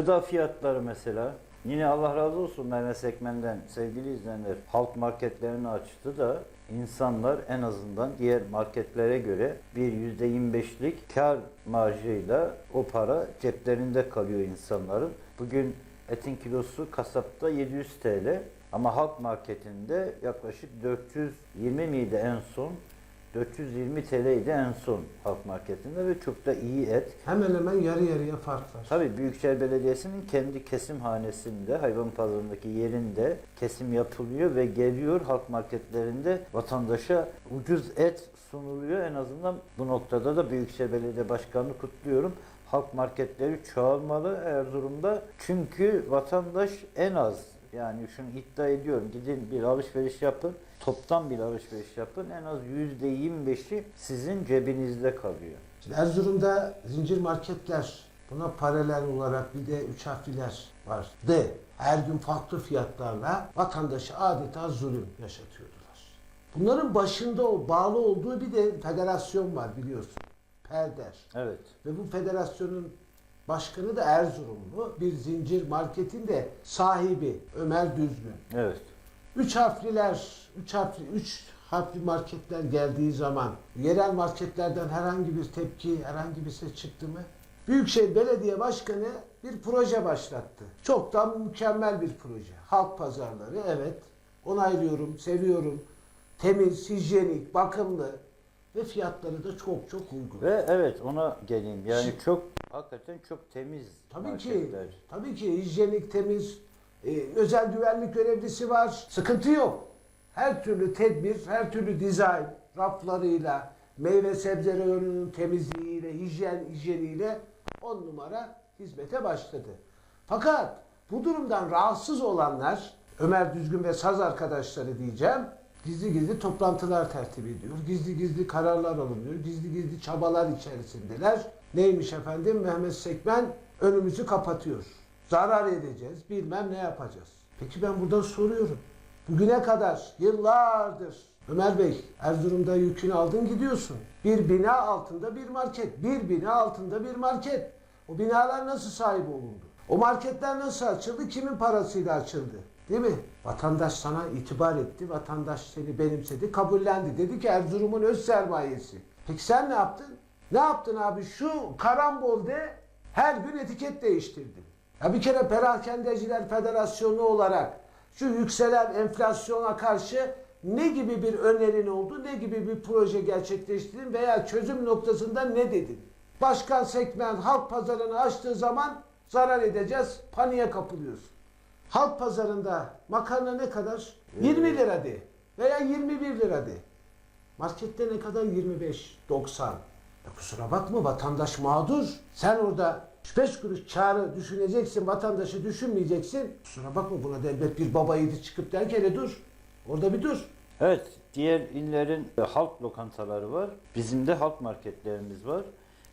Gıda fiyatları mesela. Yine Allah razı olsun Mehmet Sekmen'den sevgili izleyenler halk marketlerini açtı da insanlar en azından diğer marketlere göre bir %25'lik kar marjıyla o para ceplerinde kalıyor insanların. Bugün etin kilosu kasapta 700 TL ama halk marketinde yaklaşık 420 miydi en son? 420 TL'ydi en son halk marketinde ve çok da iyi et. Hemen hemen yarı yarıya fark var. Tabii Büyükşehir Belediyesi'nin kendi kesim hanesinde, hayvan pazarındaki yerinde kesim yapılıyor ve geliyor halk marketlerinde vatandaşa ucuz et sunuluyor. En azından bu noktada da Büyükşehir Belediye Başkanı'nı kutluyorum. Halk marketleri çoğalmalı Erzurum'da. Çünkü vatandaş en az yani şunu iddia ediyorum gidin bir alışveriş yapın toptan bir alışveriş yapın en az %25'i sizin cebinizde kalıyor. Şimdi Erzurum'da zincir marketler buna paralel olarak bir de üç harfliler var. De her gün farklı fiyatlarla vatandaşı adeta zulüm yaşatıyordular. Bunların başında o bağlı olduğu bir de federasyon var biliyorsun. Perder. Evet. Ve bu federasyonun başkanı da Erzurumlu. Bir zincir marketin de sahibi Ömer Düzgün. Evet. Üç harfliler, üç harfli, üç harfli marketler geldiği zaman yerel marketlerden herhangi bir tepki, herhangi bir ses çıktı mı? Büyükşehir Belediye Başkanı bir proje başlattı. Çok da mükemmel bir proje. Halk pazarları, evet. Onaylıyorum, seviyorum. Temiz, hijyenik, bakımlı ve fiyatları da çok çok uygun. Ve evet ona geleyim. Yani çok hakikaten çok temiz Tabii ki, marketler. tabii ki hijyenik, temiz, e, özel güvenlik görevlisi var. Sıkıntı yok. Her türlü tedbir, her türlü dizayn raflarıyla, meyve sebze reyonunun temizliğiyle, hijyen hijyeniyle on numara hizmete başladı. Fakat bu durumdan rahatsız olanlar, Ömer Düzgün ve Saz arkadaşları diyeceğim, gizli gizli toplantılar tertip ediyor. Gizli gizli kararlar alınıyor. Gizli gizli çabalar içerisindeler. Neymiş efendim? Mehmet Sekmen önümüzü kapatıyor. Zarar edeceğiz. Bilmem ne yapacağız. Peki ben buradan soruyorum. Bugüne kadar yıllardır Ömer Bey Erzurum'da yükünü aldın gidiyorsun. Bir bina altında bir market. Bir bina altında bir market. O binalar nasıl sahip olundu? O marketler nasıl açıldı? Kimin parasıyla açıldı? Değil mi? Vatandaş sana itibar etti. Vatandaş seni benimsedi, kabullendi. Dedi ki Erzurum'un öz sermayesi. Peki sen ne yaptın? Ne yaptın abi? Şu karambolde her gün etiket değiştirdin. Ya bir kere Perakendeciler Federasyonu olarak şu yükselen enflasyona karşı ne gibi bir önerin oldu, ne gibi bir proje gerçekleştirdin veya çözüm noktasında ne dedin? Başkan Sekmen halk pazarını açtığı zaman zarar edeceğiz, paniğe kapılıyorsun. Halk pazarında makarna ne kadar? 20 lira de veya 21 lira de. Markette ne kadar? 25, 90. Ya kusura bakma vatandaş mağdur. Sen orada 5 kuruş karı düşüneceksin, vatandaşı düşünmeyeceksin. Kusura bakma buna da elbet bir baba yiğidi çıkıp der ki hele dur. Orada bir dur. Evet, diğer illerin e, halk lokantaları var. Bizim de halk marketlerimiz var.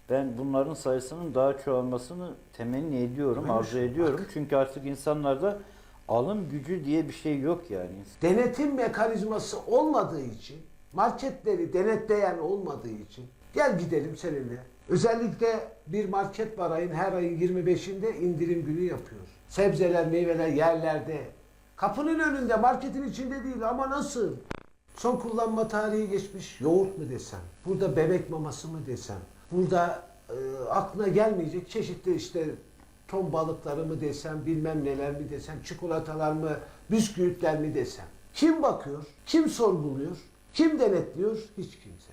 Ben bunların sayısının daha çoğalmasını temenni ediyorum, Öyle arzu ediyorum. Çünkü artık insanlarda alım gücü diye bir şey yok yani. Denetim mekanizması olmadığı için, marketleri denetleyen olmadığı için gel gidelim seninle. Özellikle bir market var ayın her ayın 25'inde indirim günü yapıyor. Sebzeler, meyveler yerlerde. Kapının önünde, marketin içinde değil ama nasıl? Son kullanma tarihi geçmiş yoğurt mu desem, burada bebek maması mı desem, burada e, aklına gelmeyecek çeşitli işte ton balıkları mı desem, bilmem neler mi desem, çikolatalar mı, bisküvitler mi desem. Kim bakıyor, kim sorguluyor, kim denetliyor? Hiç kimse.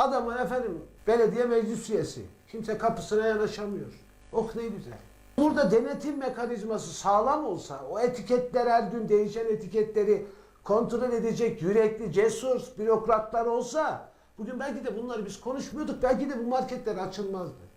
Adamın efendim belediye meclis üyesi. Kimse kapısına yanaşamıyor. Oh ne güzel. Burada denetim mekanizması sağlam olsa, o etiketler her gün değişen etiketleri kontrol edecek yürekli, cesur bürokratlar olsa, bugün belki de bunları biz konuşmuyorduk, belki de bu marketler açılmazdı.